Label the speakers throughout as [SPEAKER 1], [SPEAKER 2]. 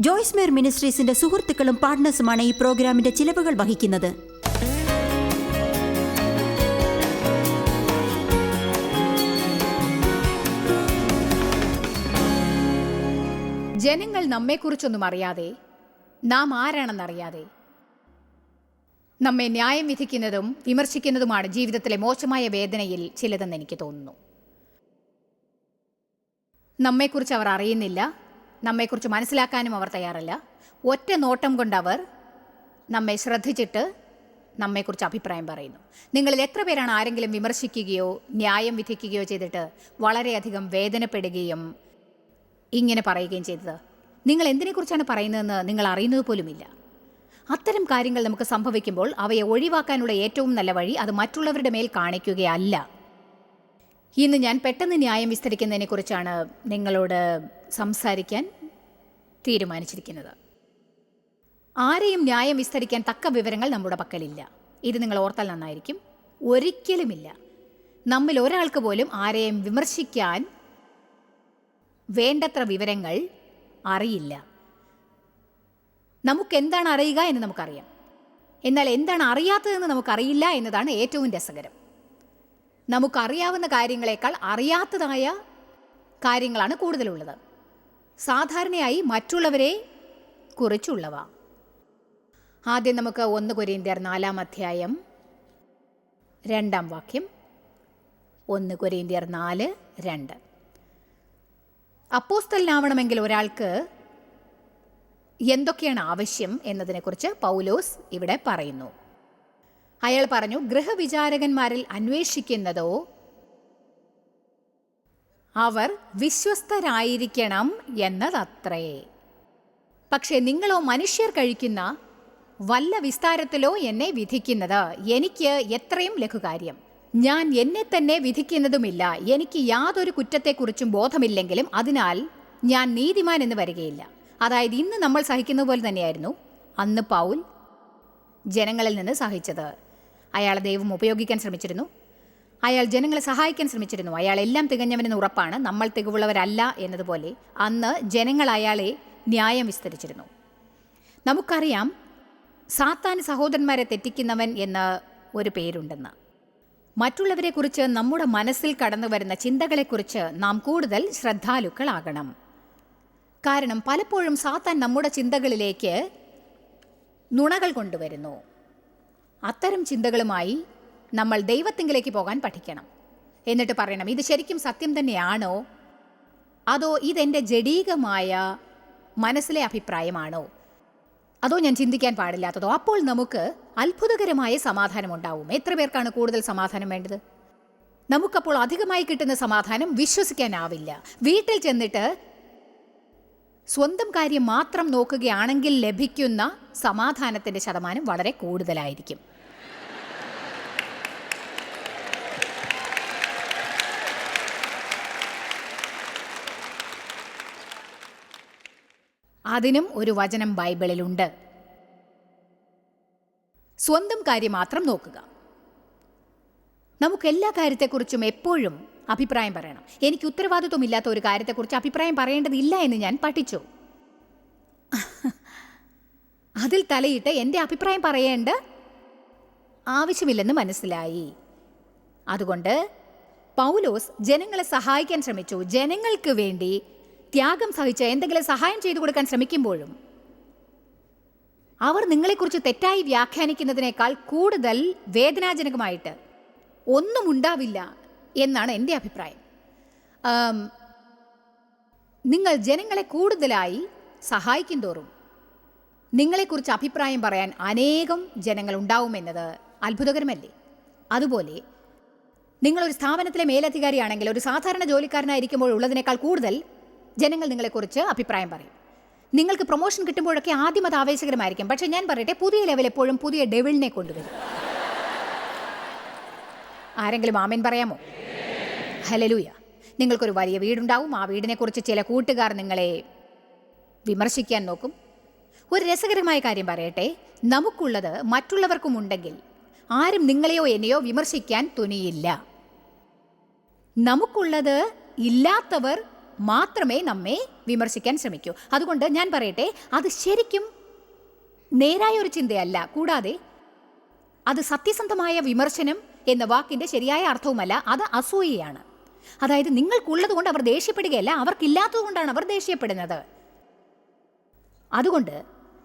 [SPEAKER 1] ജോയ്സ് മേർ മിനിസ്ട്രീസിന്റെ സുഹൃത്തുക്കളും പാർട്ട്നേഴ്സുമാണ് ഈ പ്രോഗ്രാമിന്റെ ചിലവുകൾ വഹിക്കുന്നത്.
[SPEAKER 2] ജനങ്ങൾ നമ്മെക്കുറിച്ചൊന്നും അറിയാതെ നാം ആരാണെന്നറിയാതെ നമ്മെ ന്യായം വിധിക്കുന്നതും വിമർശിക്കുന്നതുമാണ് ജീവിതത്തിലെ മോശമായ വേദനയിൽ ചിലതെന്ന് എനിക്ക് തോന്നുന്നു. നമ്മെക്കുറിച്ച് അവർ അറിയുന്നില്ല നമ്മെക്കുറിച്ച് മനസ്സിലാക്കാനും അവർ തയ്യാറല്ല. ഒറ്റ നോട്ടം കൊണ്ടവർ നമ്മെ ശ്രദ്ധിച്ചിട്ട് നമ്മെക്കുറിച്ച് അഭിപ്രായം പറയുന്നു. നിങ്ങളിൽ എത്ര പേരാണ് ആരെങ്കിലും വിമർശിക്കുകയോ ന്യായം വിധിക്കുകയോ ചെയ്തിട്ട് വളരെയധികം വേദനപ്പെടുകയും ഇങ്ങനെ പറയുകയും ചെയ്തത്? നിങ്ങൾ എന്തിനെക്കുറിച്ചാണ് പറയുന്നതെന്ന് നിങ്ങൾ അറിയുന്നത് പോലുമില്ല. അത്തരം കാര്യങ്ങൾ നമുക്ക് സംഭവിക്കുമ്പോൾ അവയെ ഒഴിവാക്കാനുള്ള ഏറ്റവും നല്ല വഴി അത് മറ്റുള്ളവരുടെ മേൽ കാണിക്കുകയല്ല. ഇന്ന് ഞാൻ പെട്ടെന്ന് ന്യായം വിസ്തരിക്കുന്നതിനെക്കുറിച്ചാണ് നിങ്ങളോട് സംസാരിക്കാൻ തീരുമാനിച്ചിരിക്കുന്നത്. ആരെയും ന്യായം വിസ്തരിക്കാൻ തക്ക വിവരങ്ങൾ നമ്മുടെ പക്കലില്ല. ഇത് നിങ്ങൾ ഓർത്താൽ നന്നായിരിക്കും. ഒരിക്കലുമില്ല. നമ്മിൽ ഒരാൾക്ക് പോലും ആരെയും വിമർശിക്കാൻ വേണ്ടത്ര വിവരങ്ങൾ അറിയില്ല. നമുക്ക് എന്താണ് അറിയുക എന്ന് നമുക്കറിയാം. എന്നാൽ എന്താണ് അറിയാത്തതെന്ന് നമുക്കറിയില്ല എന്നതാണ് ഏറ്റവും രസകരം. നമുക്കറിയാവുന്ന കാര്യങ്ങളെക്കാൾ അറിയാത്തതായ കാര്യങ്ങളാണ് കൂടുതലുള്ളത്. സാധാരണയായി മറ്റുള്ളവരെ കുറിച്ചുള്ളവ. ആദ്യം നമുക്ക് ഒന്ന് കൊരിന്ത്യർ നാലാം അധ്യായം രണ്ടാം വാക്യം. ഒന്ന് കൊരിന്ത്യർ നാല് രണ്ട്. അപ്പോസ്തലിനാവണമെങ്കിൽ ഒരാൾക്ക് എന്തൊക്കെയാണ് ആവശ്യം എന്നതിനെക്കുറിച്ച് പൗലോസ് ഇവിടെ പറയുന്നു. അയാൾ പറഞ്ഞു ഗൃഹവിചാരകന്മാരിൽ അന്വേഷിക്കുന്നതോ? അവർ വിശ്വസ്തരായിരിക്കണം എന്നതത്രേ. പക്ഷേ നിങ്ങളോ മനുഷ്യർ കഴിക്കുന്ന വല്ല വിസ്താരത്തിലോ എന്നെ വിധിക്കുന്നത് എനിക്ക് എത്രയും ലഘുകാര്യം. ഞാൻ എന്നെ തന്നെ വിധിക്കുന്നതുമില്ല. എനിക്ക് യാതൊരു കുറ്റത്തെക്കുറിച്ചും ബോധമില്ലെങ്കിലും അതിനാൽ ഞാൻ നീതിമാൻ എന്ന് വരികയില്ല. അതായത് ഇന്ന് നമ്മൾ സഹിക്കുന്ന പോലെ തന്നെയായിരുന്നു അന്ന് പൗൽ ജനങ്ങളിൽ നിന്ന് സഹിച്ചത്. അയാളെ ദൈവം ഉപയോഗിക്കാൻ ശ്രമിച്ചിരുന്നു. അയാൾ ജനങ്ങളെ സഹായിക്കാൻ ശ്രമിച്ചിരുന്നു. അയാൾ എല്ലാം തികഞ്ഞവനെന്ന് ഉറപ്പാണ്. നമ്മൾ തികവുള്ളവരല്ല എന്നതുപോലെ അന്ന് ജനങ്ങൾ അയാളെ ന്യായം വിസ്തരിച്ചിരുന്നു. നമുക്കറിയാം സാത്താൻ സഹോദരന്മാരെ തെറ്റിക്കുന്നവൻ എന്ന് ഒരു പേരുണ്ടെന്ന്. മറ്റുള്ളവരെക്കുറിച്ച് നമ്മുടെ മനസ്സിൽ കടന്നു വരുന്ന ചിന്തകളെക്കുറിച്ച് നാം കൂടുതൽ ശ്രദ്ധാലുക്കളാകണം. കാരണം പലപ്പോഴും സാത്താൻ നമ്മുടെ ചിന്തകളിലേക്ക് നുണകൾ കൊണ്ടുവരുന്നു. അത്തരം ചിന്തകളുമായി നമ്മൾ ദൈവത്തിങ്കിലേക്ക് പോകാൻ പഠിക്കണം. എന്നിട്ട് പറയണം ഇത് ശരിക്കും സത്യം തന്നെയാണോ? അതോ ഇതെന്റെ ജഡീകമായ മനസ്സിലെ അഭിപ്രായമാണോ? അതോ ഞാൻ ചിന്തിക്കാൻ പാടില്ലാത്തതോ? അപ്പോൾ നമുക്ക് അത്ഭുതകരമായ സമാധാനം ഉണ്ടാവും. എത്ര പേർക്കാണ് കൂടുതൽ സമാധാനം വേണ്ടത്? നമുക്കപ്പോൾ അധികമായി കിട്ടുന്ന സമാധാനം വിശ്വസിക്കാനാവില്ല. വീട്ടിൽ ചെന്നിട്ട് സ്വന്തം കാര്യം മാത്രം നോക്കുകയാണെങ്കിൽ ലഭിക്കുന്ന സമാധാനത്തിന്റെ ശതമാനം വളരെ കൂടുതലായിരിക്കും. അതിനും ഒരു വചനം ബൈബിളിലുണ്ട്. സ്വന്തം കാര്യം മാത്രം നോക്കുക. നമുക്ക് എല്ലാ കാര്യത്തെക്കുറിച്ചും എപ്പോഴും അഭിപ്രായം പറയണം. എനിക്ക് ഉത്തരവാദിത്വം ഇല്ലാത്ത ഒരു കാര്യത്തെക്കുറിച്ച് അഭിപ്രായം പറയേണ്ടതില്ല എന്ന് ഞാൻ പഠിച്ചു. അതിൽ തലയിട്ട് എന്റെ അഭിപ്രായം പറയേണ്ട ആവശ്യമില്ലെന്ന് മനസ്സിലായി. അതുകൊണ്ട് പൗലോസ് ജനങ്ങളെ സഹായിക്കാൻ ശ്രമിച്ചു. ജനങ്ങൾക്ക് വേണ്ടി ത്യാഗം സഹിച്ച് എന്തെങ്കിലും സഹായം ചെയ്തു കൊടുക്കാൻ ശ്രമിക്കുമ്പോഴും അവർ നിങ്ങളെക്കുറിച്ച് തെറ്റായി വ്യാഖ്യാനിക്കുന്നതിനേക്കാൾ കൂടുതൽ വേദനാജനകമായിട്ട് ഒന്നും ഉണ്ടാവില്ല എന്നാണ് എന്റെ അഭിപ്രായം. നിങ്ങൾ ജനങ്ങളെ കൂടുതലായി സഹായിക്കും തോറും നിങ്ങളെക്കുറിച്ച് അഭിപ്രായം പറയാൻ അനേകം ജനങ്ങൾ ഉണ്ടാവുമെന്നത് അത്ഭുതകരമല്ലേ? അതുപോലെ നിങ്ങളൊരു സ്ഥാപനത്തിലെ മേലധികാരിയാണെങ്കിൽ ഒരു സാധാരണ ജോലിക്കാരനായിരിക്കുമ്പോൾ ഉള്ളതിനേക്കാൾ കൂടുതൽ ജനങ്ങൾ നിങ്ങളെക്കുറിച്ച് അഭിപ്രായം പറയും. നിങ്ങൾക്ക് പ്രൊമോഷൻ കിട്ടുമ്പോഴൊക്കെ ആദ്യം അത് ആവേശകരമായിരിക്കും. പക്ഷെ ഞാൻ പറയട്ടെ പുതിയ ലെവൽ എപ്പോഴും പുതിയ ഡെവിളിനെ കൊണ്ടുവരും. ആരെങ്കിലും ആമേൻ പറയാമോ? ഹലലൂയ നിങ്ങൾക്കൊരു വലിയ വീടുണ്ടാവും. ആ വീടിനെക്കുറിച്ച് ചില കൂട്ടുകാർ നിങ്ങളെ വിമർശിക്കാൻ നോക്കും. ഒരു രസകരമായ കാര്യം പറയട്ടെ. നമുക്കുള്ളത് മറ്റുള്ളവർക്കും ഉണ്ടെങ്കിൽ ആരും നിങ്ങളെയോ എന്നെയോ വിമർശിക്കാൻ തുനിയില്ല. നമുക്കുള്ളത് ഇല്ലാത്തവർ മാത്രമേ നമ്മെ വിമർശിക്കാൻ ശ്രമിക്കൂ. അതുകൊണ്ട് ഞാൻ പറയട്ടെ അത് ശരിക്കും നേരായ ഒരു ചിന്തയല്ല. കൂടാതെ അത് സത്യസന്ധമായ വിമർശനം എന്ന വാക്കിന്റെ ശരിയായ അർത്ഥവുമല്ല അത് അസൂയയാണ്. അതായത് നിങ്ങൾക്കുള്ളത് കൊണ്ട് അവർ ദേഷ്യപ്പെടുകയല്ല അവർക്കില്ലാത്തത് കൊണ്ടാണ് അവർ ദേഷ്യപ്പെടുന്നത്. അതുകൊണ്ട്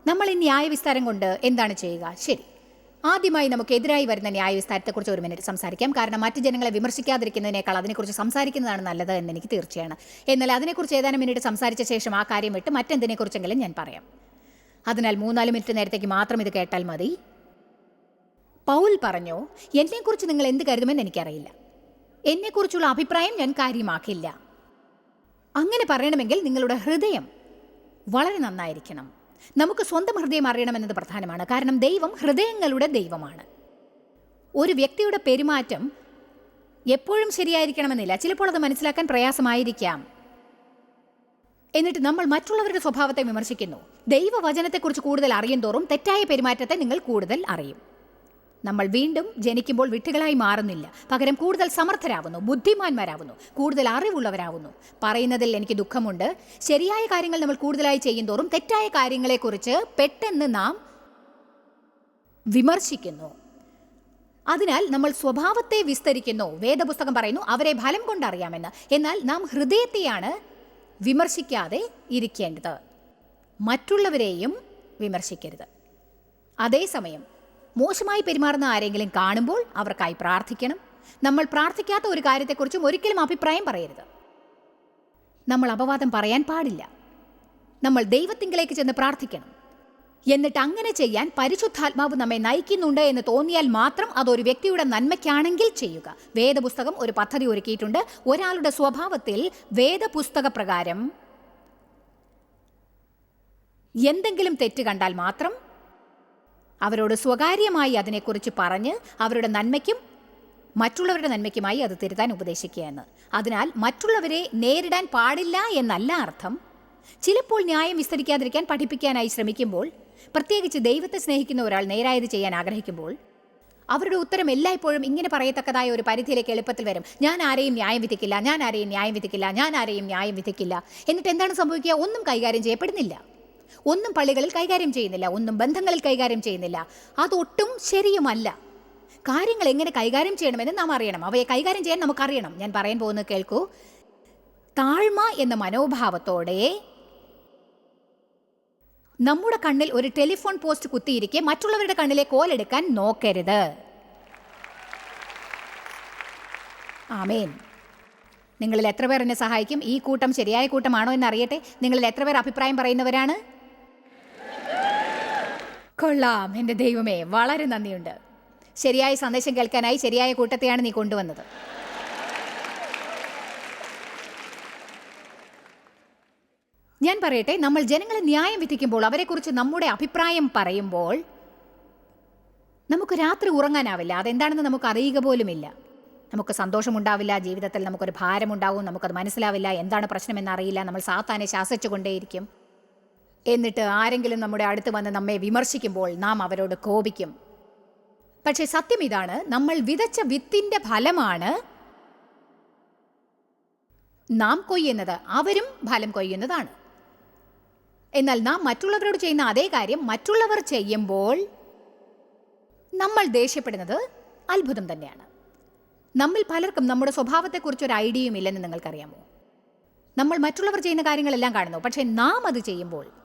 [SPEAKER 2] നമ്മൾ ഈ ന്യായവിസ്താരം കൊണ്ട് എന്താണ് ചെയ്യുക? ശരി. ആദ്യമായി നമുക്ക് എതിരായി വരുന്ന ന്യായവിസ്താരത്തെക്കുറിച്ച് ഒരു മിനിറ്റ് സംസാരിക്കാം. കാരണം മറ്റ് ജനങ്ങളെ വിമർശിക്കാതിരിക്കുന്നതിനേക്കാൾ അതിനെക്കുറിച്ച് സംസാരിക്കുന്നതാണ് നല്ലത് എന്ന് എനിക്ക് തീർച്ചയാണ്. എന്നാൽ അതിനെക്കുറിച്ച് ഏതാനും മിനിറ്റ് സംസാരിച്ച ശേഷം ആ കാര്യം വിട്ട് മറ്റെന്തിനെക്കുറിച്ചെങ്കിലും ഞാൻ പറയാം. അതിനാൽ മൂന്നാൽ മിനിറ്റ് നേരത്തേക്ക് മാത്രം ഇത് കേട്ടാൽ മതി. പൗൽ പറഞ്ഞോ എന്നെക്കുറിച്ച് നിങ്ങൾ എന്ത് കരുതുമെന്ന് എനിക്കറിയില്ല. എന്നെക്കുറിച്ചുള്ള അഭിപ്രായം ഞാൻ കാര്യമാക്കില്ല. അങ്ങനെ പറയണമെങ്കിൽ നിങ്ങളുടെ ഹൃദയം വളരെ നന്നായിരിക്കണം. നമുക്ക് സ്വന്തം ഹൃദയം അറിയണമെന്നത് പ്രധാനമാണ്. കാരണം ദൈവം ഹൃദയങ്ങളുടെ ദൈവമാണ്. ഒരു വ്യക്തിയുടെ പെരുമാറ്റം എപ്പോഴും ശരിയായിരിക്കണമെന്നില്ല. ചിലപ്പോൾ അത് മനസ്സിലാക്കാൻ പ്രയാസമായിരിക്കാം. എന്നിട്ട് നമ്മൾ മറ്റുള്ളവരുടെ സ്വഭാവത്തെ വിമർശിക്കുന്നു. ദൈവവചനത്തെക്കുറിച്ച് കൂടുതൽ അറിയും തോറും തെറ്റായ പെരുമാറ്റത്തെ നിങ്ങൾ കൂടുതൽ അറിയും. നമ്മൾ വീണ്ടും ജനിക്കുമ്പോൾ വിട്ടുകളായി മാറുന്നില്ല. പകരം കൂടുതൽ സമർത്ഥരാകുന്നു ബുദ്ധിമാന്മാരാകുന്നു കൂടുതൽ അറിവുള്ളവരാകുന്നു പറയുന്നതിൽ എനിക്ക് ദുഃഖമുണ്ട്. ശരിയായ കാര്യങ്ങൾ നമ്മൾ കൂടുതലായി ചെയ്യും തോറും തെറ്റായ കാര്യങ്ങളെക്കുറിച്ച് പെട്ടെന്ന് നാം വിമർശിക്കുന്നു. അതിനാൽ നമ്മൾ സ്വഭാവത്തെ വിസ്തരിക്കുന്നു. വേദപുസ്തകം പറയുന്നു അവരെ ഫലം കൊണ്ടറിയാമെന്ന്. എന്നാൽ നാം ഹൃദയത്തെയാണ് വിമർശിക്കാതെ ഇരിക്കേണ്ടത്. മറ്റുള്ളവരെയും വിമർശിക്കരുത്. അതേസമയം മോശമായി പെരുമാറുന്ന ആരെങ്കിലും കാണുമ്പോൾ അവർക്കായി പ്രാർത്ഥിക്കണം. നമ്മൾ പ്രാർത്ഥിക്കാത്ത ഒരു കാര്യത്തെക്കുറിച്ചും ഒരിക്കലും അഭിപ്രായം പറയരുത്. നമ്മൾ അപവാദം പറയാൻ പാടില്ല. നമ്മൾ ദൈവത്തിങ്കിലേക്ക് ചെന്ന് പ്രാർത്ഥിക്കണം. എന്നിട്ട് അങ്ങനെ ചെയ്യാൻ പരിശുദ്ധാത്മാവ് നമ്മെ നയിക്കുന്നുണ്ട് എന്ന് തോന്നിയാൽ മാത്രം അതൊരു വ്യക്തിയുടെ നന്മയ്ക്കാണെങ്കിൽ ചെയ്യുക. വേദപുസ്തകം ഒരു പദ്ധതി ഒരുക്കിയിട്ടുണ്ട്. ഒരാളുടെ സ്വഭാവത്തിൽ വേദപുസ്തക പ്രകാരം എന്തെങ്കിലും തെറ്റ് കണ്ടാൽ മാത്രം അവരോട് സ്വകാര്യമായി അതിനെക്കുറിച്ച് പറഞ്ഞ് അവരുടെ നന്മയ്ക്കും മറ്റുള്ളവരുടെ നന്മയ്ക്കുമായി അത് തിരുത്താൻ ഉപദേശിക്കുക എന്ന് അതിനാൽ മറ്റുള്ളവരെ നേരിടാൻ പാടില്ല എന്നല്ല അർത്ഥം. ചിലപ്പോൾ ന്യായം വിസ്തരിക്കാതിരിക്കാൻ പഠിപ്പിക്കാനായി ശ്രമിക്കുമ്പോൾ പ്രത്യേകിച്ച് ദൈവത്തെ സ്നേഹിക്കുന്ന ഒരാൾ നേരായത് ചെയ്യാൻ ആഗ്രഹിക്കുമ്പോൾ അവരുടെ ഉത്തരം എല്ലായ്പ്പോഴും ഇങ്ങനെ പറയത്തക്കതായ ഒരു പരിധിയിലേക്ക് എളുപ്പത്തിൽ വരും. ഞാൻ ആരെയും ന്യായം വിധിക്കില്ല ഞാൻ ആരെയും ന്യായം വിധിക്കില്ല ഞാൻ ആരെയും ന്യായം വിധിക്കില്ല. എന്നിട്ട് എന്താണ് സംഭവിക്കുക? ഒന്നും കൈകാര്യം ചെയ്യപ്പെടുന്നില്ല. ഒന്നും പള്ളികളിൽ കൈകാര്യം ചെയ്യുന്നില്ല ഒന്നും ബന്ധങ്ങളിൽ കൈകാര്യം ചെയ്യുന്നില്ല. അതൊട്ടും ശരിയുമല്ല. കാര്യങ്ങൾ എങ്ങനെ കൈകാര്യം ചെയ്യണമെന്ന് നാം അറിയണം. അവയെ കൈകാര്യം ചെയ്യാൻ നമുക്കറിയണം. ഞാൻ പറയാൻ പോകുന്നത് കേൾക്കൂ. താഴ്മ എന്ന മനോഭാവത്തോടെ നമ്മുടെ കണ്ണിൽ ഒരു ടെലിഫോൺ പോസ്റ്റ് കുത്തിയിരിക്കെ മറ്റുള്ളവരുടെ കണ്ണിലെ കോലെടുക്കാൻ നോക്കരുത്. ആമേൻ. നിങ്ങളിൽ എത്ര പേർ എന്നെ സഹായിക്കും? ഈ കൂട്ടം ശരിയായ കൂട്ടമാണോ എന്ന് അറിയട്ടെ നിങ്ങളിൽ എത്ര പേർ അഭിപ്രായം പറയുന്നവരാണ്? കൊള്ളാം. എന്റെ ദൈവമേ വളരെ നന്ദിയുണ്ട്. ശരിയായ സന്ദേശം കേൾക്കാനായി ശരിയായ കൂട്ടത്തെയാണ് നീ കൊണ്ടുവന്നത്. ഞാൻ പറയട്ടെ നമ്മൾ ജനങ്ങളെ ന്യായം വിധിക്കുമ്പോൾ അവരെക്കുറിച്ച് നമ്മുടെ അഭിപ്രായം പറയുമ്പോൾ നമുക്ക് രാത്രി ഉറങ്ങാനാവില്ല. അതെന്താണെന്ന് നമുക്ക് അറിയുക പോലുമില്ല. നമുക്ക് സന്തോഷമുണ്ടാവില്ല ജീവിതത്തിൽ നമുക്കൊരു ഭാരമുണ്ടാവും നമുക്കത് മനസ്സിലാവില്ല എന്താണ് പ്രശ്നമെന്ന് അറിയില്ല നമ്മൾ സാത്താനെ ശാസിച്ചുകൊണ്ടേയിരിക്കും. എന്നിട്ട് ആരെങ്കിലും നമ്മുടെ അടുത്ത് വന്ന് നമ്മെ വിമർശിക്കുമ്പോൾ നാം അവരോട് കോപിക്കും. പക്ഷേ സത്യം ഇതാണ് നമ്മൾ വിതച്ച വിത്തിന്റെ ഫലമാണ് നാം കൊയ്യുന്നത് അവരും ഫലം കൊയ്യുന്നതാണ്. എന്നാൽ നാം മറ്റുള്ളവരോട് ചെയ്യുന്ന അതേ കാര്യം മറ്റുള്ളവർ ചെയ്യുമ്പോൾ നമ്മൾ ദേഷ്യപ്പെടുന്നത് അത്ഭുതം തന്നെയാണ്. നമ്മിൽ പലർക്കും നമ്മുടെ സ്വഭാവത്തെക്കുറിച്ച് ഒരു ഐഡിയയും ഇല്ലെന്ന് നിങ്ങൾക്കറിയാമോ? നമ്മൾ മറ്റുള്ളവർ ചെയ്യുന്ന കാര്യങ്ങളെല്ലാം കാണുന്നു പക്ഷേ നാം അത് ചെയ്യുമ്പോൾ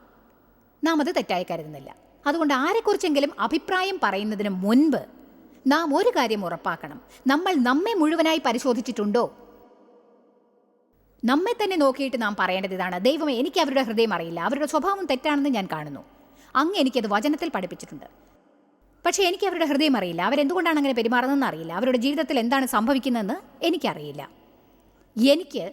[SPEAKER 2] നാം അത് തെറ്റായി കരുതുന്നില്ല. അതുകൊണ്ട് ആരെക്കുറിച്ചെങ്കിലും അഭിപ്രായം പറയുന്നതിന് മുൻപ് നാം ഒരു കാര്യം ഉറപ്പാക്കണം. നമ്മൾ നമ്മെ മുഴുവനായി പരിശോധിച്ചിട്ടുണ്ടോ? നമ്മെ തന്നെ നോക്കിയിട്ട് നാം പറയേണ്ടത് ഇതാണ്. ദൈവമേ എനിക്ക് അവരുടെ ഹൃദയം അറിയില്ല. അവരുടെ സ്വഭാവം തെറ്റാണെന്ന് ഞാൻ കാണുന്നു. അങ്ങ് എനിക്കത് വചനത്തിൽ പഠിപ്പിച്ചിട്ടുണ്ട്. പക്ഷേ എനിക്ക് അവരുടെ ഹൃദയം അറിയില്ല. അവരെന്തുകൊണ്ടാണ് അങ്ങനെ പെരുമാറുന്നതെന്ന് അറിയില്ല. അവരുടെ ജീവിതത്തിൽ എന്താണ് സംഭവിക്കുന്നതെന്ന് എനിക്കറിയില്ല. എനിക്ക്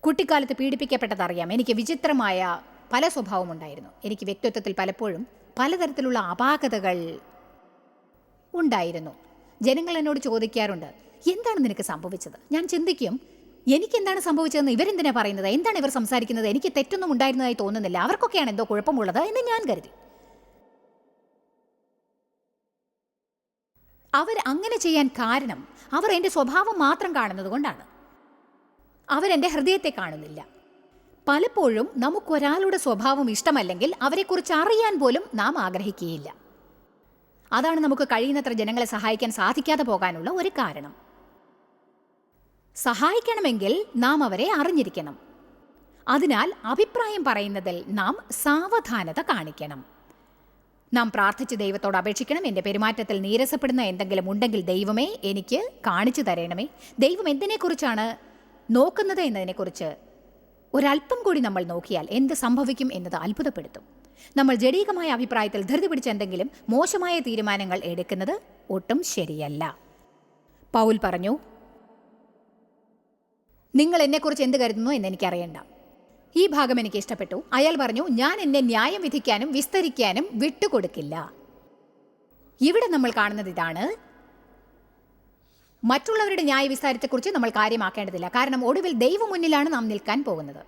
[SPEAKER 2] കുട്ടിക്കാലത്ത് പീഡിപ്പിക്കപ്പെട്ടതറിയാം. എനിക്ക് വിചിത്രമായ പല സ്വഭാവമുണ്ടായിരുന്നു. എനിക്ക് വ്യക്തിത്വത്തിൽ പലപ്പോഴും പലതരത്തിലുള്ള അപാകതകൾ ഉണ്ടായിരുന്നു. ജനങ്ങൾ എന്നോട് ചോദിക്കാറുണ്ട് എന്താണ് നിനക്ക് സംഭവിച്ചത്? ഞാൻ ചിന്തിക്കും എനിക്ക് എന്താണ് സംഭവിച്ചതെന്ന് ഇവരെന്തിനാ പറയുന്നത്? എന്താണ് ഇവർ സംസാരിക്കുന്നത്? എനിക്ക് തെറ്റൊന്നും ഉണ്ടായിരുന്നതായി തോന്നുന്നില്ല. അവർക്കൊക്കെയാണ് എന്തോ കുഴപ്പമുള്ളത് എന്ന് ഞാൻ കരുതി. അവർ അങ്ങനെ ചെയ്യാൻ കാരണം അവർ എന്റെ സ്വഭാവം മാത്രം കാണുന്നത് കൊണ്ടാണ്. അവരെന്റെ ഹൃദയത്തെ കാണുന്നില്ല. പലപ്പോഴും നമുക്കൊരാളുടെ സ്വഭാവം ഇഷ്ടമല്ലെങ്കിൽ അവരെക്കുറിച്ച് അറിയാൻ പോലും നാം ആഗ്രഹിക്കുകയില്ല. അതാണ് നമുക്ക് കഴിയുന്നത്ര ജനങ്ങളെ സഹായിക്കാൻ സാധിക്കാതെ പോകാനുള്ള ഒരു കാരണം. സഹായിക്കണമെങ്കിൽ നാം അവരെ അറിഞ്ഞിരിക്കണം. അതിനാൽ അഭിപ്രായം പറയുന്നതിൽ നാം സാവധാനത കാണിക്കണം. നാം പ്രാർത്ഥിച്ച് ദൈവത്തോട് അപേക്ഷിക്കണം. എന്റെ പെരുമാറ്റത്തിൽ നീരസപ്പെടുന്ന എന്തെങ്കിലും ഉണ്ടെങ്കിൽ ദൈവമേ എനിക്ക് കാണിച്ചു തരണമേ. ദൈവം എന്തിനെക്കുറിച്ചാണ് നോക്കുന്നത് എന്നതിനെക്കുറിച്ച് ഒരല്പം കൂടി നമ്മൾ നോക്കിയാൽ എന്ത് സംഭവിക്കും എന്നത് അത്ഭുതപ്പെടുത്തും. നമ്മൾ ജഡീകമായ അഭിപ്രായത്തിൽ ധൃതി പിടിച്ച എന്തെങ്കിലും മോശമായ തീരുമാനങ്ങൾ എടുക്കുന്നത് ഒട്ടും ശരിയല്ല. പൗൽ പറഞ്ഞു നിങ്ങൾ എന്നെക്കുറിച്ച് എന്ത് കരുതുന്നു എന്ന് എനിക്കറിയണ്ട. ഈ ഭാഗം എനിക്ക് ഇഷ്ടപ്പെട്ടു. അയാൾ പറഞ്ഞു ഞാൻ എന്നെ ന്യായം വിധിക്കാനും വിസ്തരിക്കാനും വിട്ടുകൊടുക്കില്ല. ഇവിടെ നമ്മൾ കാണുന്നത് ഇതാണ് മറ്റുള്ളവരുടെ ന്യായവിസ്താരത്തെക്കുറിച്ച് നമ്മൾ കാര്യമാക്കേണ്ടതില്ല. കാരണം ഒടുവിൽ ദൈവം മുന്നിലാണ് നാം നിൽക്കാൻ പോകുന്നത്.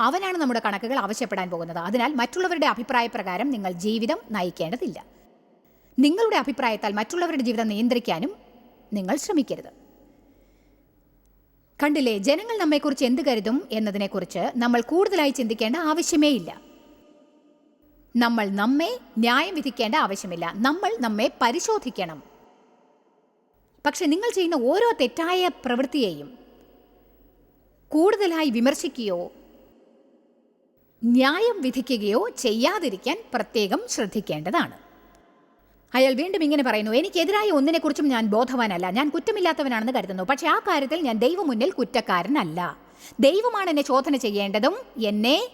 [SPEAKER 2] അവനാണ് നമ്മുടെ കണക്കുകൾ ആവശ്യപ്പെടാൻ പോകുന്നത്. അതിനാൽ മറ്റുള്ളവരുടെ അഭിപ്രായപ്രകാരം നിങ്ങൾ ജീവിതം നയിക്കേണ്ടതില്ല. നിങ്ങളുടെ അഭിപ്രായത്താൽ മറ്റുള്ളവരുടെ ജീവിതം നിയന്ത്രിക്കാനും നിങ്ങൾ ശ്രമിക്കരുത്. കണ്ടില്ലേ ജനങ്ങൾ നമ്മെക്കുറിച്ച് എന്ത് കരുതും എന്നതിനെക്കുറിച്ച് നമ്മൾ കൂടുതലായി ചിന്തിക്കേണ്ട ആവശ്യമേ ഇല്ല നമ്മൾ നമ്മെ ന്യായം വിധിക്കേണ്ട ആവശ്യമില്ല. നമ്മൾ നമ്മെ പരിശോധിക്കണം. പക്ഷെ നിങ്ങൾ ചെയ്യുന്ന ഓരോ തെറ്റായ പ്രവൃത്തിയെയും കൂടുതലായി വിമർശിക്കുകയോ ന്യായം വിധിക്കുകയോ ചെയ്യാതിരിക്കാൻ പ്രത്യേകം ശ്രദ്ധിക്കേണ്ടതാണ്. അയാൾ വീണ്ടും ഇങ്ങനെ പറയുന്നു എനിക്കെതിരായ ഒന്നിനെക്കുറിച്ചും ഞാൻ ബോധവാനല്ല. ഞാൻ കുറ്റമില്ലാത്തവനാണെന്ന് കരുതുന്നു. പക്ഷെ ആ കാര്യത്തിൽ ഞാൻ ദൈവം മുന്നിൽ കുറ്റക്കാരനല്ല. ദൈവമാണ് എന്നെ ചോദന ചെയ്യേണ്ടതും എന്നെ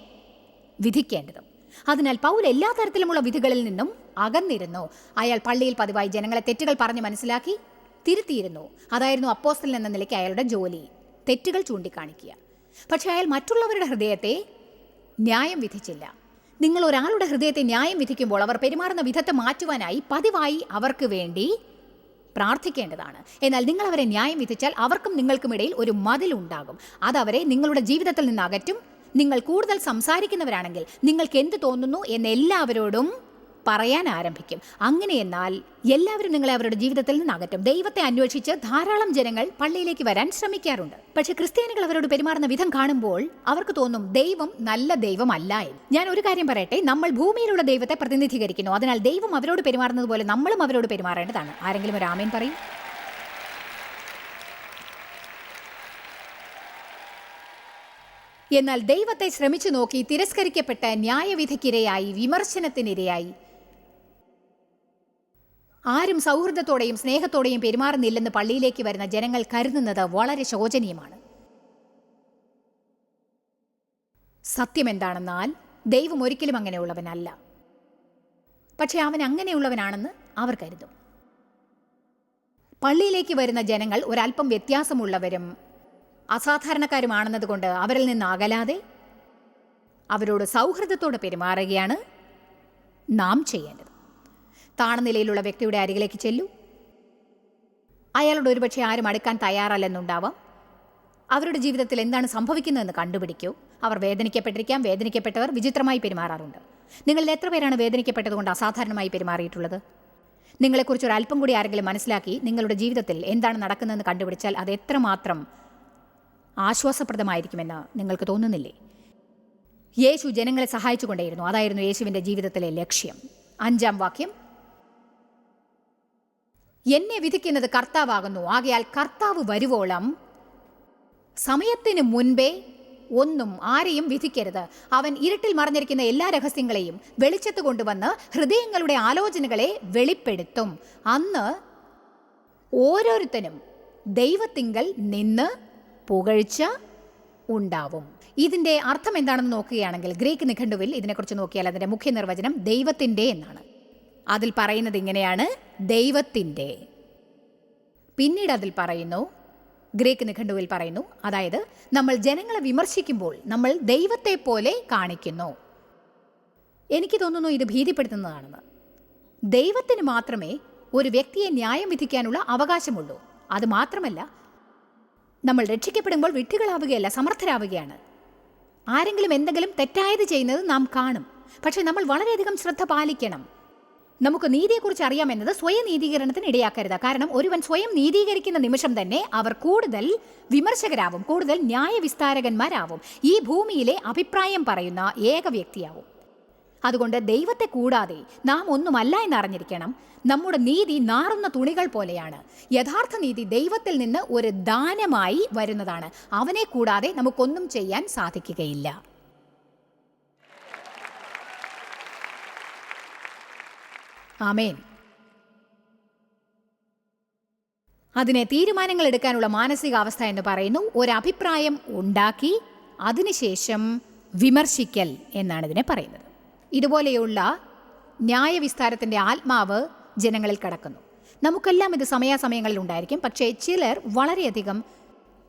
[SPEAKER 2] വിധിക്കേണ്ടതും. അതിനാൽ പൗൽ എല്ലാ തരത്തിലുമുള്ള വിധികളിൽ നിന്നും അകന്നിരുന്നു. അയാൾ പള്ളിയിൽ പതിവായി ജനങ്ങളെ തെറ്റുകൾ പറഞ്ഞ് മനസ്സിലാക്കി. തിരുത്തിയിരുന്നു. അതായിരുന്നു അപ്പോസ്റ്റൽ എന്ന നിലയ്ക്ക് അയാളുടെ ജോലി. തെറ്റുകൾ ചൂണ്ടിക്കാണിക്കുക. പക്ഷേ അയാൾ മറ്റുള്ളവരുടെ ഹൃദയത്തെ ന്യായം വിധിച്ചില്ല. നിങ്ങൾ ഒരാളുടെ ഹൃദയത്തെ ന്യായം വിധിക്കുമ്പോൾ അവർ പെരുമാറുന്ന വിധത്തെ മാറ്റുവാനായി പതിവായി അവർക്ക് വേണ്ടി പ്രാർത്ഥിക്കേണ്ടതാണ്. എന്നാൽ നിങ്ങൾ അവരെ ന്യായം വിധിച്ചാൽ അവർക്കും നിങ്ങൾക്കും ഇടയിൽ ഒരു മതിലുണ്ടാകും അതവരെ നിങ്ങളുടെ ജീവിതത്തിൽ നിന്ന് അകറ്റും. നിങ്ങൾ കൂടുതൽ സംസാരിക്കുന്നവരാണെങ്കിൽ നിങ്ങൾക്ക് എന്ത് തോന്നുന്നു എന്ന് എല്ലാവരോടും പറയാൻ ആരംഭിക്കും. അങ്ങനെയെന്നാൽ എല്ലാവരും നിങ്ങളെ അവരുടെ ജീവിതത്തിൽ നിന്ന് അകറ്റും. ദൈവത്തെ അന്വേഷിച്ച് ധാരാളം ജനങ്ങൾ പള്ളിയിലേക്ക് വരാൻ ശ്രമിക്കാറുണ്ട്. പക്ഷെ ക്രിസ്ത്യാനികൾ അവരോട് പെരുമാറുന്ന വിധം കാണുമ്പോൾ അവർക്ക് തോന്നും ദൈവം നല്ല ദൈവമല്ല എന്ന്. ഞാൻ ഒരു കാര്യം പറയട്ടെ? നമ്മൾ ഭൂമിയിലുള്ള ദൈവത്തെ പ്രതിനിധീകരിക്കുന്നു. അതിനാൽ ദൈവം അവരോട് പെരുമാറുന്നത് പോലെ നമ്മളും അവരോട് പെരുമാറേണ്ടതാണ്. ആരെങ്കിലും ഒരു ആമേൻ പറയും? എന്നാൽ ദൈവത്തെ ശ്രമിച്ചു നോക്കി തിരസ്കരിക്കപ്പെട്ട ന്യായവിധിക്കിരയായി വിമർശനത്തിനിരയായി ആരും സൗഹൃദത്തോടെയും സ്നേഹത്തോടെയും പെരുമാറുന്നില്ലെന്ന് പള്ളിയിലേക്ക് വരുന്ന ജനങ്ങൾ കരുതുന്നത് വളരെ ശോചനീയമാണ്. സത്യം എന്താണെന്നാൽ ദൈവം ഒരിക്കലും അങ്ങനെയുള്ളവനല്ല പക്ഷെ അവൻ അങ്ങനെയുള്ളവനാണെന്ന് അവർ കരുതും. പള്ളിയിലേക്ക് വരുന്ന ജനങ്ങൾ ഒരല്പം വ്യത്യാസമുള്ളവരും അസാധാരണക്കാരുമാണെന്നതുകൊണ്ട് അവരിൽ നിന്ന് അകലാതെ അവരോട് സൗഹൃദത്തോടെ പെരുമാറുകയാണ് നാം ചെയ്യേണ്ടത്. താണ നിലയിലുള്ള വ്യക്തിയുടെ അരികിലേക്ക് ചെല്ലൂ. അയാളോട് ഒരുപക്ഷെ ആരും അടുക്കാൻ തയ്യാറല്ലെന്നുണ്ടാവാം. അവരുടെ ജീവിതത്തിൽ എന്താണ് സംഭവിക്കുന്നതെന്ന് കണ്ടുപിടിക്കൂ. അവർ വേദനിക്കപ്പെട്ടിരിക്കാം വേദനിക്കപ്പെട്ടവർ വിചിത്രമായി പെരുമാറാറുണ്ട്. നിങ്ങളിൽ എത്ര പേരാണ് വേദനിക്കപ്പെട്ടതുകൊണ്ട് അസാധാരണമായി പെരുമാറിയിട്ടുള്ളത്? നിങ്ങളെക്കുറിച്ച് ഒരു അല്പം കൂടി ആരെങ്കിലും മനസ്സിലാക്കി നിങ്ങളുടെ ജീവിതത്തിൽ എന്താണ് നടക്കുന്നതെന്ന് കണ്ടുപിടിച്ചാൽ അത് എത്രമാത്രം ആശ്വാസപ്രദമായിരിക്കുമെന്ന് നിങ്ങൾക്ക് തോന്നുന്നില്ലേ? യേശു ജനങ്ങളെ സഹായിച്ചുകൊണ്ടേയിരുന്നു. അതായിരുന്നു യേശുവിന്റെ ജീവിതത്തിലെ ലക്ഷ്യം. അഞ്ചാം വാക്യം എന്നെ വിധിക്കുന്നത് കർത്താവാകുന്നു. ആകയാൽ കർത്താവ് വരുവോളം സമയത്തിന് മുൻപേ ഒന്നും ആരെയും വിധിക്കരുത്. അവൻ ഇരുട്ടിൽ മറഞ്ഞിരിക്കുന്ന എല്ലാ രഹസ്യങ്ങളെയും വെളിച്ചത്ത് കൊണ്ടുവന്ന് ഹൃദയങ്ങളുടെ ആലോചനകളെ വെളിപ്പെടുത്തും. അന്ന് ഓരോരുത്തരും ദൈവത്തിങ്കൽ നിന്ന് പുകഴ്ച ഉണ്ടാവും. ഇതിന്റെ അർത്ഥം എന്താണെന്ന് നോക്കുകയാണെങ്കിൽ ഗ്രീക്ക് നിഘണ്ടുവിൽ ഇതിനെക്കുറിച്ച് നോക്കിയാൽ അതിന്റെ മുഖ്യ നിർവചനം ദൈവത്തിന്റെ എന്നാണ്. അതിൽ പറയുന്നത് ഇങ്ങനെയാണ് ദൈവത്തിന്റെ. പിന്നീട് അതിൽ പറയുന്നു ഗ്രീക്ക് നിഘണ്ടുവിൽ പറയുന്നു അതായത് നമ്മൾ ജനങ്ങളെ വിമർശിക്കുമ്പോൾ നമ്മൾ ദൈവത്തെ പോലെ കാണിക്കുന്നു. എനിക്ക് തോന്നുന്നു ഇത് ഭീതിപ്പെടുത്തുന്നതാണെന്ന്. ദൈവത്തിന് മാത്രമേ ഒരു വ്യക്തിയെ ന്യായം വിധിക്കാനുള്ള അവകാശമുള്ളൂ. അത് മാത്രമല്ല നമ്മൾ രക്ഷിക്കപ്പെടുമ്പോൾ വിട്ടുകളാവുകയല്ല സമർത്ഥരാവുകയാണ്. ആരെങ്കിലും എന്തെങ്കിലും തെറ്റായത് ചെയ്യുന്നത് നാം കാണും. പക്ഷെ നമ്മൾ വളരെയധികം ശ്രദ്ധ പാലിക്കണം. നമുക്ക് നീതിയെക്കുറിച്ച് അറിയാമെന്നത് സ്വയം നീതീകരണത്തിന് ഇടയാക്കരുത്. കാരണം ഒരുവൻ സ്വയം നീതീകരിക്കുന്ന നിമിഷം തന്നെ അവർ കൂടുതൽ വിമർശകരാവും കൂടുതൽ ന്യായവിസ്താരകന്മാരാവും. ഈ ഭൂമിയിലെ അഭിപ്രായം പറയുന്ന ഏക വ്യക്തിയാവും. അതുകൊണ്ട് ദൈവത്തെ കൂടാതെ നാം ഒന്നുമല്ല എന്നറിഞ്ഞിരിക്കണം. നമ്മുടെ നീതി നാറുന്ന തുണികൾ പോലെയാണ്. യഥാർത്ഥ നീതി ദൈവത്തിൽ നിന്ന് ഒരു ദാനമായി വരുന്നതാണ്. അവനെ കൂടാതെ നമുക്കൊന്നും ചെയ്യാൻ സാധിക്കുകയില്ല. ആമേൻ. അതിനെ തീരുമാനങ്ങൾ എടുക്കാനുള്ള മാനസികാവസ്ഥ എന്ന് പറയുന്നു. ഒരഭിപ്രായം ഉണ്ടാക്കി അതിനുശേഷം വിമർശിക്കൽ എന്നാണ് ഇതിനെ പറയുന്നത്. ഇതുപോലെയുള്ള ന്യായവിസ്താരത്തിന്റെ ആത്മാവ് ജനങ്ങളിൽ കടക്കുന്നു. നമുക്കെല്ലാം ഇത് സമയാസമയങ്ങളിൽ ഉണ്ടായിരിക്കും. പക്ഷേ ചിലർ വളരെയധികം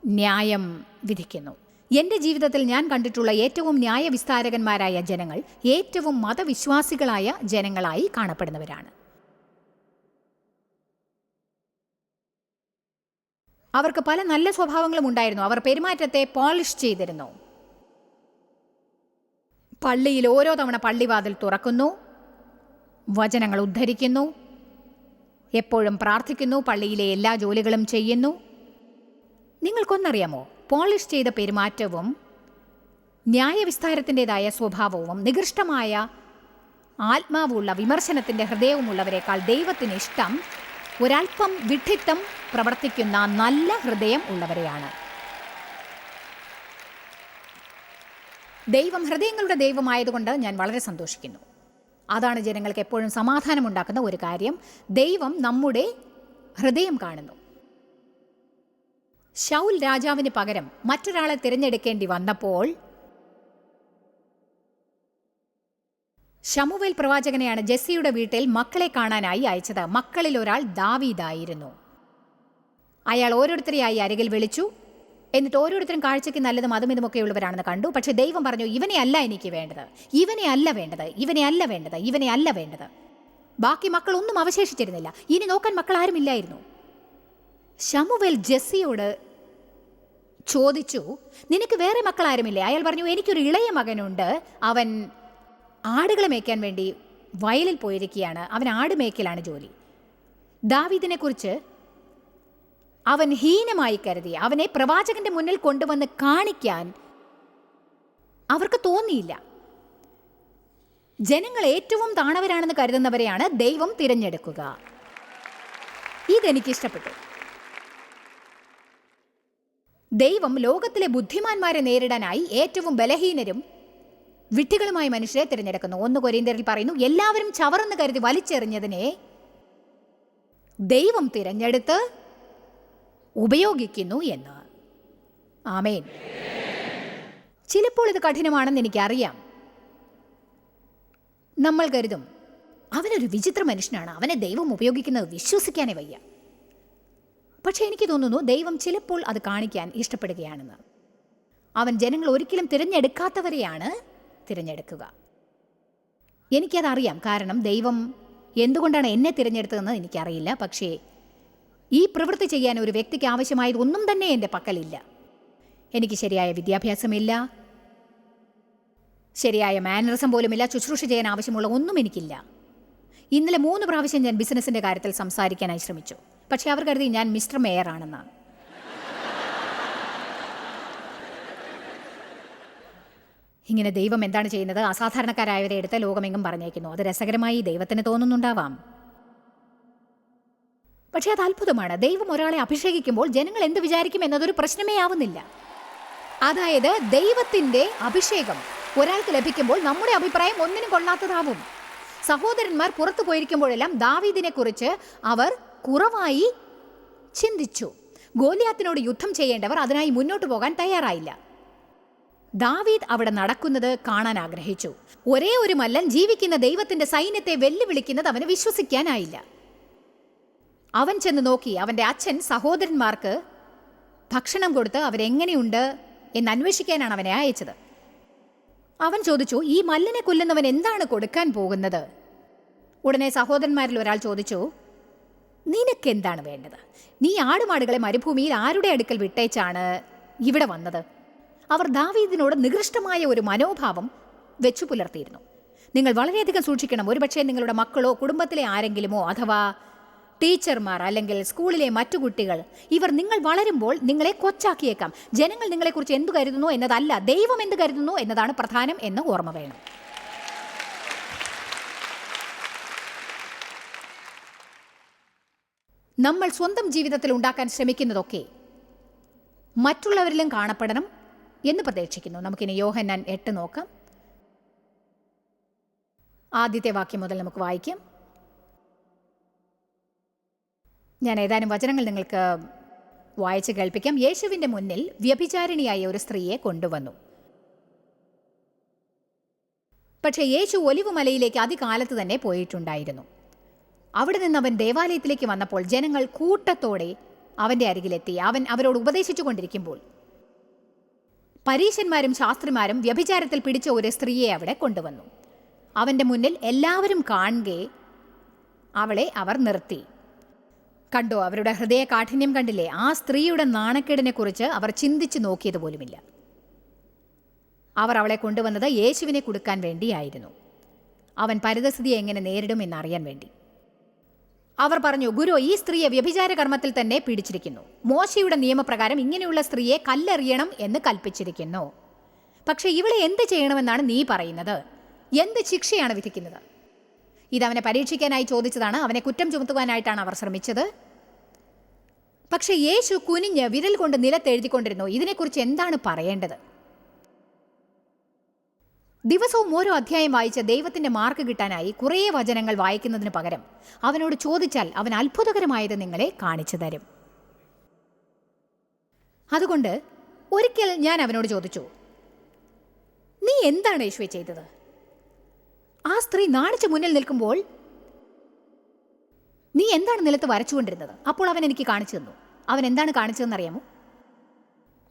[SPEAKER 2] ന്യായം വിധിക്കുന്നു. എന്റെ ജീവിതത്തിൽ ഞാൻ കണ്ടിട്ടുള്ള ഏറ്റവും ന്യായവിസ്താരകന്മാരായ ജനങ്ങൾ ഏറ്റവും മതവിശ്വാസികളായ ജനങ്ങളായി കാണപ്പെടുന്നവരാണ്. അവർക്ക് പല നല്ല സ്വഭാവങ്ങളും ഉണ്ടായിരുന്നു. അവർ പെരുമാറ്റത്തെ പോളിഷ് ചെയ്തിരുന്നു. പള്ളിയിൽ ഓരോ തവണ പള്ളിവാതിൽ തുറക്കുന്നു വചനങ്ങൾ ഉദ്ധരിക്കുന്നു എപ്പോഴും പ്രാർത്ഥിക്കുന്നു പള്ളിയിലെ എല്ലാ ജോലികളും ചെയ്യുന്നു. നിങ്ങൾക്കൊന്നറിയാമോ? പോളിഷ് ചെയ്ത പെരുമാറ്റവും ന്യായവിസ്താരത്തിന്റെതായ സ്വഭാവവും നികൃഷ്ടമായ ആത്മാവുള്ള വിമർശനത്തിന്റെ ഹൃദയവുമുള്ളവരെക്കാൾ ദൈവത്തിന് ഇഷ്ടം ഒരൽപ്പം വിഡ്ഢിത്തം പ്രവർത്തിക്കുന്ന നല്ല ഹൃദയം ഉള്ളവരെയാണ്. ദൈവം ഹൃദയങ്ങളുടെ ദൈവമായതുകൊണ്ട് ഞാൻ വളരെ സന്തോഷിക്കുന്നു. അതാണ് ജനങ്ങൾക്ക് എപ്പോഴും സമാധാനമുണ്ടാക്കുന്ന ഒരു കാര്യം. ദൈവം നമ്മുടെ ഹൃദയം കാണുന്നു. ഷൗൽ രാജാവിന് പകരം മറ്റൊരാളെ തിരഞ്ഞെടുക്കേണ്ടി വന്നപ്പോൾ ഷമുവേൽ പ്രവാചകനെയാണ് ജെസ്സിയുടെ വീട്ടിൽ മക്കളെ കാണാനായി അയച്ചത്. മക്കളിൽ ഒരാൾ ദാവീദായിരുന്നു. അയാൾ ഓരോരുത്തരെയായി അരികിൽ വിളിച്ചു. എന്നിട്ട് ഓരോരുത്തരും കാഴ്ചയ്ക്ക് നല്ലതും അതും ഇതുമൊക്കെ ഉള്ളവരാണെന്ന് കണ്ടു. പക്ഷേ ദൈവം പറഞ്ഞു ഇവനെ അല്ല എനിക്ക് വേണ്ടത്. ഇവനെ അല്ല വേണ്ടത്. ഇവനെ അല്ല വേണ്ടത്. ഇവനെ അല്ല വേണ്ടത്. ബാക്കി മക്കൾ ഒന്നും അവശേഷിച്ചിരുന്നില്ല. ഇനി നോക്കാൻ മക്കൾ ആരുമില്ലായിരുന്നു. ഷമുവേൽ ജെസ്സിയോട് ചോദിച്ചു നിനക്ക് വേറെ മക്കളാരുമില്ലേ? അയാൾ പറഞ്ഞു എനിക്കൊരു ഇളയ മകനുണ്ട്. അവൻ ആടുകളെ മേയ്ക്കാൻ വേണ്ടി വയലിൽ പോയിരിക്കുകയാണ്. അവൻ ആട് മേക്കലാണ് ജോലി. ദാവീദിനെക്കുറിച്ച് അവൻ ഹീനമായി കരുതി. അവനെ പ്രവാചകന്റെ മുന്നിൽ കൊണ്ടുവന്ന് കാണിക്കാൻ അവർക്ക് തോന്നിയില്ല. ജനങ്ങൾ ഏറ്റവും താണവരാണെന്ന് കരുതുന്നവരെയാണ് ദൈവം തിരഞ്ഞെടുക്കുക. ഇതെനിക്ക് ഇഷ്ടപ്പെട്ടു. ദൈവം ലോകത്തിലെ ബുദ്ധിമാന്മാരെ നേരിടാനായി ഏറ്റവും ബലഹീനരും വിട്ടികളുമായ മനുഷ്യരെ തിരഞ്ഞെടുക്കുന്നു. ഒന്ന് കൊരീന്തരിൽ പറയുന്നു എല്ലാവരും ചവറെന്ന് കരുതി വലിച്ചെറിഞ്ഞതിനെ ദൈവം തിരഞ്ഞെടുത്ത് ഉപയോഗിക്കുന്നു എന്ന്. ആമേൻ. ചിലപ്പോൾ ഇത് കഠിനമാണെന്ന് എനിക്കറിയാം. നമ്മൾ കരുതും അവനൊരു വിചിത്ര മനുഷ്യനാണ്. അവനെ ദൈവം ഉപയോഗിക്കുന്നത് വിശ്വസിക്കാനേ വയ്യ. പക്ഷെ എനിക്ക് തോന്നുന്നു ദൈവം ചിലപ്പോൾ അത് കാണിക്കാൻ ഇഷ്ടപ്പെടുകയാണെന്ന്. അവൻ ജനങ്ങൾ ഒരിക്കലും തിരഞ്ഞെടുക്കാത്തവരെയാണ് തിരഞ്ഞെടുക്കുക. എനിക്കതറിയാം കാരണം ദൈവം എന്തുകൊണ്ടാണ് എന്നെ തിരഞ്ഞെടുത്തതെന്ന് എനിക്കറിയില്ല. പക്ഷേ ഈ പ്രവൃത്തി ചെയ്യാൻ ഒരു വ്യക്തിക്ക് ആവശ്യമായത് ഒന്നും തന്നെ എന്റെ പക്കലില്ല. എനിക്ക് ശരിയായ വിദ്യാഭ്യാസമില്ല. ശരിയായ മാനറിസം പോലുമില്ല. ശുശ്രൂഷ ചെയ്യാൻ ആവശ്യമുള്ള ഒന്നും എനിക്കില്ല. ഇന്നലെ മൂന്ന് പ്രാവശ്യം ഞാൻ ബിസിനസ്സിന്റെ കാര്യത്തിൽ സംസാരിക്കാനായി ശ്രമിച്ചു. പക്ഷേ അവർ കരുതി ഞാൻ മിസ്റ്റർ മേയർ ആണെന്നാണ് ഇങ്ങനെ ദൈവം എന്താണ് ചെയ്യുന്നത്? അസാധാരണക്കാരായവരെ എടുത്ത് ലോകമെങ്ങും പറഞ്ഞേക്കുന്നു. അത് രസകരമായി ദൈവത്തിന് തോന്നുന്നുണ്ടാവാം. പക്ഷേ അത് അത്ഭുതമാണ്. ദൈവം ഒരാളെ അഭിഷേകിക്കുമ്പോൾ ജനങ്ങൾ എന്ത് വിചാരിക്കും എന്നതൊരു പ്രശ്നമേ ആവുന്നില്ല. അതായത് ദൈവത്തിന്റെ അഭിഷേകം ഒരാൾക്ക് ലഭിക്കുമ്പോൾ നമ്മുടെ അഭിപ്രായം ഒന്നിനും കൊള്ളാത്തതാവും. സഹോദരന്മാർ പുറത്തു പോയിരിക്കുമ്പോഴെല്ലാം ദാവീദിനെ കുറിച്ച് അവർ കുറവായി ചിന്തിച്ചു. ഗോലിയാത്തിനോട് യുദ്ധം ചെയ്യേണ്ടവർ അതിനായി മുന്നോട്ട് പോകാൻ തയ്യാറായില്ല. ദാവീദ് അവിടെ നടക്കുന്നത് കാണാൻ ആഗ്രഹിച്ചു. ഒരേ ഒരു മല്ലൻ ജീവിക്കുന്ന ദൈവത്തിന്റെ സൈന്യത്തെ വെല്ലുവിളിക്കുന്നത് അവന് വിശ്വസിക്കാനായില്ല. അവൻ ചെന്ന് നോക്കി അവന്റെ അച്ഛൻ സഹോദരന്മാർക്ക് ഭക്ഷണം കൊടുത്ത് അവരെങ്ങനെയുണ്ട് എന്ന് അന്വേഷിക്കാനാണ് അവനെ അയച്ചത്. അവൻ ചോദിച്ചു ഈ മല്ലനെ കൊല്ലുന്നവൻ എന്താണ് കൊടുക്കാൻ പോകുന്നത്? ഉടനെ സഹോദരന്മാരിൽ ഒരാൾ ചോദിച്ചു നിനക്കെന്താണ് വേണ്ടത്? നീ ആടുമാടുകളെ മരുഭൂമിയിൽ ആരുടെ അടുക്കൽ വിട്ടേച്ചാണ് ഇവിടെ വന്നത്? അവർ ദാവീദിനോട് നികൃഷ്ടമായ ഒരു മനോഭാവം വെച്ചു പുലർത്തിയിരുന്നു. നിങ്ങൾ വളരെയധികം സൂക്ഷിക്കണം. ഒരുപക്ഷെ നിങ്ങളുടെ മക്കളോ കുടുംബത്തിലെ ആരെങ്കിലുമോ അഥവാ ടീച്ചർമാർ അല്ലെങ്കിൽ സ്കൂളിലെ മറ്റു കുട്ടികൾ ഇവർ നിങ്ങൾ വളരുമ്പോൾ നിങ്ങളെ കൊച്ചാക്കിയേക്കാം. ജനങ്ങൾ നിങ്ങളെക്കുറിച്ച് എന്തു കരുതുന്നു എന്നതല്ല ദൈവം എന്ത് കരുതുന്നു എന്നതാണ് പ്രധാനം എന്ന് ഓർമ്മ വേണം. നമ്മൾ സ്വന്തം ജീവിതത്തിൽ ഉണ്ടാക്കാൻ ശ്രമിക്കുന്നതൊക്കെ മറ്റുള്ളവരിലും കാണപ്പെടണം എന്ന് പ്രതീക്ഷിക്കുന്നു. നമുക്കിനി യോഹന്നാൻ എട്ട് നോക്കാം. ആദ്യത്തെ വാക്യം മുതൽ നമുക്ക് വായിക്കാം. ഞാൻ ഏതാനും വചനങ്ങൾ നിങ്ങൾക്ക് വായിച്ച് കേൾപ്പിക്കാം. യേശുവിന്റെ മുന്നിൽ വ്യഭിചാരിണിയായ ഒരു സ്ത്രീയെ കൊണ്ടുവന്നു. പക്ഷേ യേശു ഒലിവ് മലയിലേക്ക് അതികാലത്ത് തന്നെ പോയിട്ടുണ്ടായിരുന്നു. അവിടെ നിന്ന് അവൻ ദേവാലയത്തിലേക്ക് വന്നപ്പോൾ ജനങ്ങൾ കൂട്ടത്തോടെ അവന്റെ അരികിലെത്തി. അവൻ അവരോട് ഉപദേശിച്ചു കൊണ്ടിരിക്കുമ്പോൾ പരീശന്മാരും ശാസ്ത്രിമാരും വ്യഭിചാരത്തിൽ പിടിച്ച ഒരു സ്ത്രീയെ അവിടെ കൊണ്ടുവന്നു. അവന്റെ മുന്നിൽ എല്ലാവരും കാണുക അവളെ അവർ നിർത്തി. കണ്ടോ അവരുടെ ഹൃദയ കാഠിന്യം കണ്ടില്ലേ? ആ സ്ത്രീയുടെ നാണക്കേടിനെക്കുറിച്ച് അവർ ചിന്തിച്ചു നോക്കിയത് പോലുമില്ല. അവർ അവളെ കൊണ്ടുവന്നത് യേശുവിനെ കൊടുക്കാൻ വേണ്ടിയായിരുന്നു. അവൻ പരിതസ്ഥിതിയെ എങ്ങനെ നേരിടും എന്നറിയാൻ വേണ്ടി. അവർ പറഞ്ഞു ഗുരു ഈ സ്ത്രീയെ വ്യഭിചാര കർമ്മത്തിൽ തന്നെ പിടിച്ചിരിക്കുന്നു മോശയുടെ നിയമപ്രകാരം ഇങ്ങനെയുള്ള സ്ത്രീയെ കല്ലെറിയണം എന്ന് കൽപ്പിച്ചിരിക്കുന്നു. പക്ഷേ ഇവളെ എന്ത് ചെയ്യണമെന്നാണ് നീ പറയുന്നത്? എന്ത് ശിക്ഷയാണ് വിധിക്കുന്നത്? ഇത് അവനെ പരീക്ഷിക്കാനായി ചോദിച്ചതാണ്. അവനെ കുറ്റം ചുമത്തുവാനായിട്ടാണ് അവർ ശ്രമിച്ചത്. പക്ഷേ യേശു കുനിഞ്ഞ് വിരൽ കൊണ്ട് നിലത്തെഴുതിക്കൊണ്ടിരുന്നു. ഇതിനെക്കുറിച്ച് എന്താണ് പറയേണ്ടത്? ദിവസവും ഓരോ അധ്യായം വായിച്ച ദൈവത്തിന്റെ മാർക്ക് കിട്ടാനായി കുറേ വചനങ്ങൾ വായിക്കുന്നതിന് പകരം അവനോട് ചോദിച്ചാൽ അവൻ അത്ഭുതകരമായത് നിങ്ങളെ കാണിച്ചു തരും. അതുകൊണ്ട് ഒരിക്കൽ ഞാൻ അവനോട് ചോദിച്ചു നീ എന്താണ് യേശുവെ ചെയ്തത്? ആ സ്ത്രീ നാണിച്ച് മുന്നിൽ നിൽക്കുമ്പോൾ നീ എന്താണ് നിലത്ത് വരച്ചുകൊണ്ടിരുന്നത്? അപ്പോൾ അവൻ എനിക്ക് കാണിച്ചു തന്നു. അവൻ എന്താണ് കാണിച്ചതെന്നറിയാമോ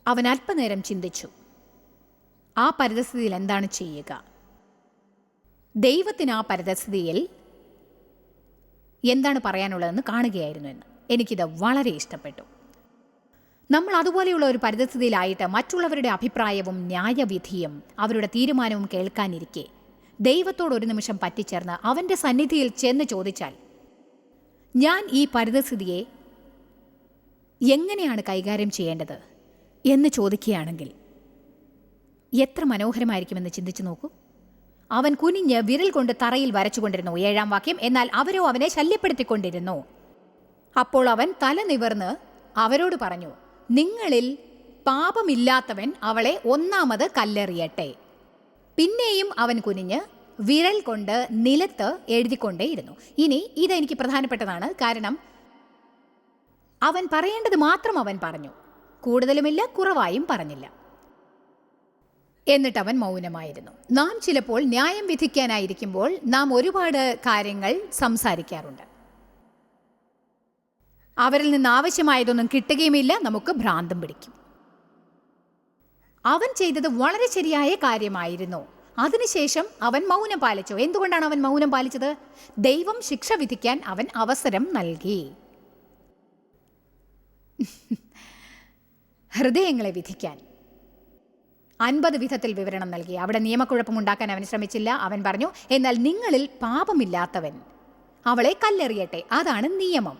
[SPEAKER 2] അവൻ അല്പനേരം ചിന്തിച്ചു. ആ പരിതസ്ഥിതിയിൽ എന്താണ് ചെയ്യുക? ദൈവത്തിന് ആ പരിതസ്ഥിതിയിൽ എന്താണ് പറയാനുള്ളതെന്ന് കാണുകയായിരുന്നു എന്ന് എനിക്കിത് വളരെ ഇഷ്ടപ്പെട്ടു. നമ്മൾ അതുപോലെയുള്ള ഒരു പരിതസ്ഥിതിയിലായിട്ട് മറ്റുള്ളവരുടെ അഭിപ്രായവും ന്യായവിധിയും അവരുടെ തീരുമാനവും കേൾക്കാനിരിക്കെ ദൈവത്തോട് ഒരു നിമിഷം പറ്റിച്ചേർന്ന് അവന്റെ സന്നിധിയിൽ ചെന്ന് ചോദിച്ചാൽ ഞാൻ ഈ പരിതസ്ഥിതിയെ എങ്ങനെയാണ് കൈകാര്യം ചെയ്യേണ്ടത്? എന്ന് ചോദിക്കുകയാണെങ്കിൽ എത്ര മനോഹരമായിരിക്കുമെന്ന് ചിന്തിച്ചു നോക്കൂ. അവൻ കുനിഞ്ഞ് വിരൽ കൊണ്ട് തറയിൽ വരച്ചുകൊണ്ടിരുന്നു ഏഴാം വാക്യം എന്നാൽ അവരോ അവനെ ശല്യപ്പെടുത്തിക്കൊണ്ടിരുന്നു. അപ്പോൾ അവൻ തല നിവർന്ന് അവരോട് പറഞ്ഞു നിങ്ങളിൽ പാപമില്ലാത്തവൻ അവളെ ഒന്നാമത് കല്ലെറിയട്ടെ. പിന്നെയും അവൻ കുനിഞ്ഞ് വിരൽ കൊണ്ട് നിലത്ത് എഴുതിക്കൊണ്ടേയിരുന്നു. ഇനി ഇതെനിക്ക് പ്രധാനപ്പെട്ടതാണ്. കാരണം അവൻ പറയേണ്ടത് മാത്രം അവൻ പറഞ്ഞു. കൂടുതലുമില്ല കുറവായും പറഞ്ഞില്ല. എന്നിട്ട് അവൻ മൗനമായിരുന്നു. നാം ചിലപ്പോൾ ന്യായം വിധിക്കാനായിരിക്കുമ്പോൾ നാം ഒരുപാട് കാര്യങ്ങൾ സംസാരിക്കാറുണ്ട്. അവരിൽ നിന്ന് ആവശ്യമായതൊന്നും കിട്ടുകയുമില്ല നമുക്ക് ഭ്രാന്തം പിടിക്കും. അവൻ ചെയ്തത് വളരെ ശരിയായ കാര്യമായിരുന്നു. അതിനുശേഷം അവൻ മൗനം പാലിച്ചു. എന്തുകൊണ്ടാണ് അവൻ മൗനം പാലിച്ചത്? ദൈവം ശിക്ഷ വിധിക്കാൻ അവൻ അവസരം നൽകി. ഹൃദയങ്ങളെ വിധിക്കാൻ. അൻപത് വിധത്തിൽ വിവരണം നൽകി. അവിടെ നിയമക്കുഴപ്പമുണ്ടാക്കാൻ അവൻ ശ്രമിച്ചില്ല. അവൻ പറഞ്ഞു എന്നാൽ നിങ്ങളിൽ പാപമില്ലാത്തവൻ അവളെ കല്ലെറിയട്ടെ. അതാണ് നിയമം.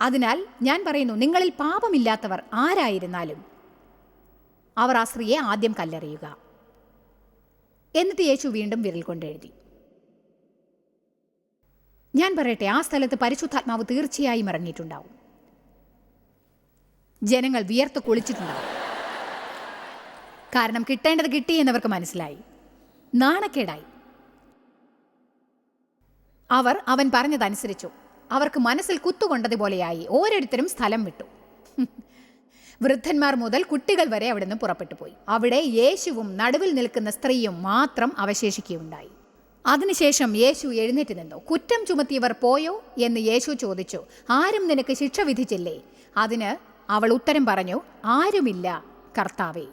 [SPEAKER 2] അതിനാൽ ഞാൻ പറയുന്നു നിങ്ങളിൽ പാപമില്ലാത്തവർ ആരായിരുന്നാലും അവർ ആ സ്ത്രീയെ ആദ്യം കല്ലെറിയുക. എന്നിട്ട് യേശു വീണ്ടും വിരൽ കൊണ്ടെഴുതി ഞാൻ പറയട്ടെ ആ സ്ഥലത്ത് പരിശുദ്ധാത്മാവ് തീർച്ചയായും ഇറങ്ങിയിട്ടുണ്ടാവും. ജനങ്ങൾ വിയർത്ത് കുളിച്ചിട്ടുണ്ടാവും. കാരണം കിട്ടേണ്ടത് കിട്ടി എന്നവർക്ക് മനസ്സിലായി. നാണക്കേടായി. അവർ അവൻ പറഞ്ഞതനുസരിച്ചു. അവർക്ക് മനസ്സിൽ കുത്തുകൊണ്ടതുപോലെയായി ഓരോരുത്തരും സ്ഥലം വിട്ടു. വൃദ്ധന്മാർ മുതൽ കുട്ടികൾ വരെ അവിടെ നിന്ന് പുറപ്പെട്ടു പോയി. അവിടെ യേശുവും നടുവിൽ നിൽക്കുന്ന സ്ത്രീയും മാത്രം അവശേഷിക്കുകയുണ്ടായി. അതിനുശേഷം യേശു എഴുന്നേറ്റ് നിന്നു. കുറ്റം ചുമത്തിയവർ പോയോ എന്ന് യേശു ചോദിച്ചു. ആരും നിനക്ക് ശിക്ഷ വിധിച്ചില്ലേ? അതിന് അവൾ ഉത്തരം പറഞ്ഞു ആരുമില്ല കർത്താവേ.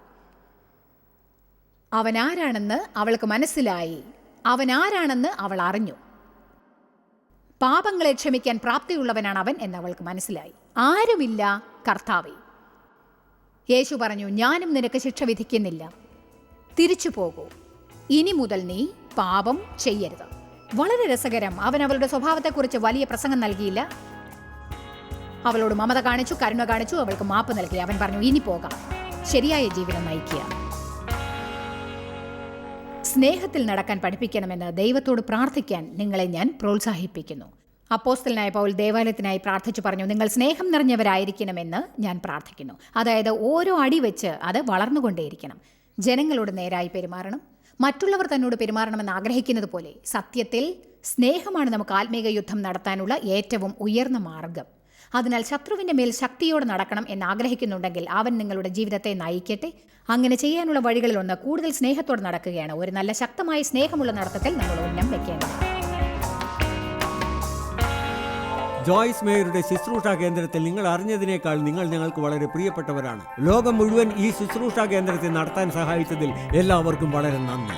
[SPEAKER 2] അവൻ ആരാണെന്ന് അവൾക്ക് മനസ്സിലായി. അവൻ ആരാണെന്ന് അവൾ അറിഞ്ഞു. പാപങ്ങളെ ക്ഷമിക്കാൻ പ്രാപ്തിയുള്ളവനാണ് അവൻ എന്ന് അവൾക്ക് മനസ്സിലായി. ആരുമില്ല കർത്താവേ. യേശു പറഞ്ഞു ഞാനും നിനക്ക് ശിക്ഷ വിധിക്കുന്നില്ല. തിരിച്ചു പോകൂ. ഇനി മുതൽ നീ പാപം ചെയ്യരുത്. വളരെ രസകരം. അവൻ അവളുടെ സ്വഭാവത്തെക്കുറിച്ച് വലിയ പ്രസംഗം നൽകിയില്ല. അവളോട് മമത കാണിച്ചു കരുണ കാണിച്ചു അവൾക്ക് മാപ്പ് നൽകി. അവൻ പറഞ്ഞു ഇനി പോകാം. ശരിയായ ജീവിതം നയിക്കുക. സ്നേഹത്തിൽ നടക്കാൻ പഠിപ്പിക്കണമെന്ന് ദൈവത്തോട് പ്രാർത്ഥിക്കാൻ നിങ്ങളെ ഞാൻ പ്രോത്സാഹിപ്പിക്കുന്നു. അപ്പോസ്റ്റലിനായ പൗൽ ദേവാലയത്തിനായി പ്രാർത്ഥിച്ചു പറഞ്ഞു നിങ്ങൾ സ്നേഹം നിറഞ്ഞവരായിരിക്കണമെന്ന് ഞാൻ പ്രാർത്ഥിക്കുന്നു. അതായത് ഓരോ അടി വെച്ച് അത് വളർന്നുകൊണ്ടേയിരിക്കണം. ജനങ്ങളോട് നേരായി പെരുമാറണം. മറ്റുള്ളവർ തന്നോട് പെരുമാറണമെന്ന് ആഗ്രഹിക്കുന്നത് പോലെ സത്യത്തിൽ സ്നേഹമാണ് നമുക്ക് ആത്മീക യുദ്ധം നടത്താനുള്ള ഏറ്റവും ഉയർന്ന മാർഗം. അതിനാൽ ശത്രുവിന്റെ മേൽ ശക്തിയോടെ നടക്കണം എന്ന് ആഗ്രഹിക്കുന്നുണ്ടെങ്കിൽ അവൻ നിങ്ങളുടെ ജീവിതത്തെ നയിക്കട്ടെ. അങ്ങനെ ചെയ്യാനുള്ള വഴികളിലൊന്ന് കൂടുതൽ സ്നേഹത്തോടെ നടക്കുകയാണ്. ഒരു നല്ല ശക്തമായ സ്നേഹമുള്ള നടത്തത്തിൽ നമ്മൾ ഉന്നം വെക്കേണ്ടത്
[SPEAKER 3] ജോയ്സ് മേയറുടെ ശുശ്രൂഷ കേന്ദ്രത്തിൽ നിങ്ങൾ അറിഞ്ഞതിനേക്കാൾ നിങ്ങൾ ഞങ്ങൾക്ക് വളരെ പ്രിയപ്പെട്ടവരാണ്. ലോകം മുഴുവൻ ഈ ശുശ്രൂഷ കേന്ദ്രത്തെ നടത്താൻ സഹായിച്ചതിൽ എല്ലാവർക്കും വളരെ നന്ദി.